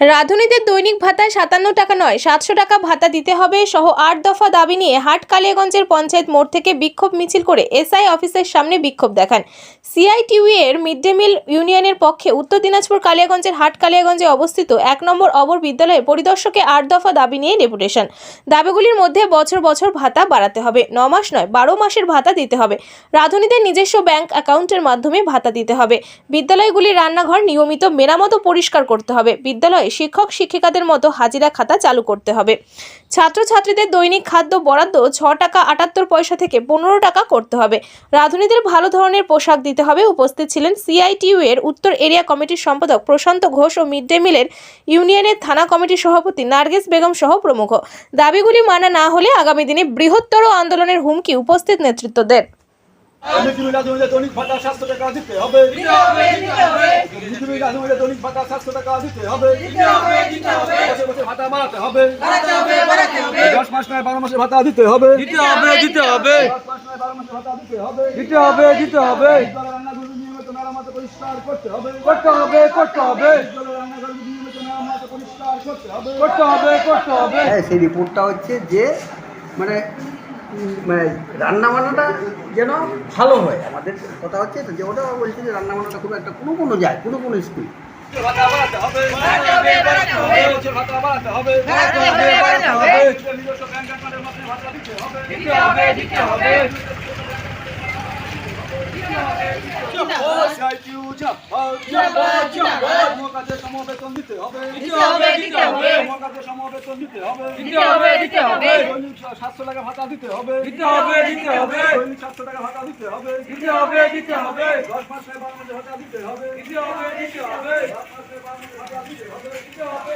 রাঁধুনিদের দৈনিক ভাতায় সাতান্ন টাকা নয়, সাতশো টাকা ভাতা দিতে হবে সহ আট দফা দাবি নিয়ে হাট কালিয়াগঞ্জের পঞ্চায়েত মোড় থেকে বিক্ষোভ মিছিল করে এসআই অফিসের সামনে বিক্ষোভ দেখান। সিআইটিউই এর মিড ডে মিল ইউনিয়নের পক্ষে উত্তর দিনাজপুর কালিয়াগঞ্জের হাট কালিয়াগঞ্জে অবস্থিত এক নম্বর অবর বিদ্যালয়ের পরিদর্শকে আট দফা দাবি নিয়ে ডেপুটেশন। দাবিগুলির মধ্যে বছর বছর ভাতা বাড়াতে হবে, ন মাস নয়, বারো মাসের ভাতা দিতে হবে। রাঁধুনিদের নিজস্ব ব্যাংক অ্যাকাউন্টের মাধ্যমে ভাতা দিতে হবে। বিদ্যালয়গুলির রান্নাঘর নিয়মিত মেরামত পরিষ্কার করতে হবে। বিদ্যালয়ে শিক্ষক শিক্ষিকাদের মতো হাজিরা খাতা চালু করতে হবে। ছাত্রছাত্রীদের দৈনিক খাদ্য বরাদ্দ ছ টাকা আটাত্তর পয়সা থেকে পনেরো টাকা করতে হবে। রাঁধুনিদের ভালো ধরনের পোশাক দিতে হবে। উপস্থিত ছিলেন সিআইটিইউ এর উত্তর এরিয়া কমিটির সম্পাদক প্রশান্ত ঘোষ ও মিড ডে মিলের ইউনিয়নের থানা কমিটির সভাপতি নার্গিস বেগম সহ প্রমুখ। দাবিগুলি মানা না হলে আগামী দিনে বৃহত্তর আন্দোলনের হুমকি উপস্থিত নেতৃত্বদের। দৈনিক ভাতা সাতশো টাকা দিতে হবে? দৈনিক ভাতা সাতশো টাকা দিতে হবে? বছর বছর ভাতা বাড়াতে হবে। দশ মাস নয় বারো মাসে ভাতা দিতে হবে। দিতে হবে দিতে হবে। দিতে হবে। দিতে হবে করতে হবে। করতে হবে করতে হবে। করতে হ্যাঁ সেই রিপোর্টটা হচ্ছে যে মানে মানে রান্নাবান্নাটা যেন ভালো হয়। আমাদের কথা হচ্ছে যে ওটা বলছে যে রান্নাবান্নাটা খুব একটা কোনো কোনো যায়, কোনো কোনো স্কুল বছর ভাতা বাড়াতে হবে নিজস্ব ব্যাংক অ্যাকাউন্টের মাধ্যমে ভাতা দিতে হবে দিতে হবে দিতে হবে সাইকিউ জিন্দাবাদ জিন্দাবাদ জিন্দাবাদ মকাতে সমবেতন দিতে হবে দিতে হবে সমবেতন দিতে দৈনিক সাতশো টাকা ভাতা দিতে হবে দিতে হবে দিতে হবে দৈনিক সাতশো টাকা ভাতা দিতে হবে দিতে হবে দিতে হবে দশ মাসে বারো মাসে ভাতা দিতে হবে দিতে হবে দিতে হবে দশ মাসে বারো মাসে ভাতা হবে দিতে হবে দিতে হবে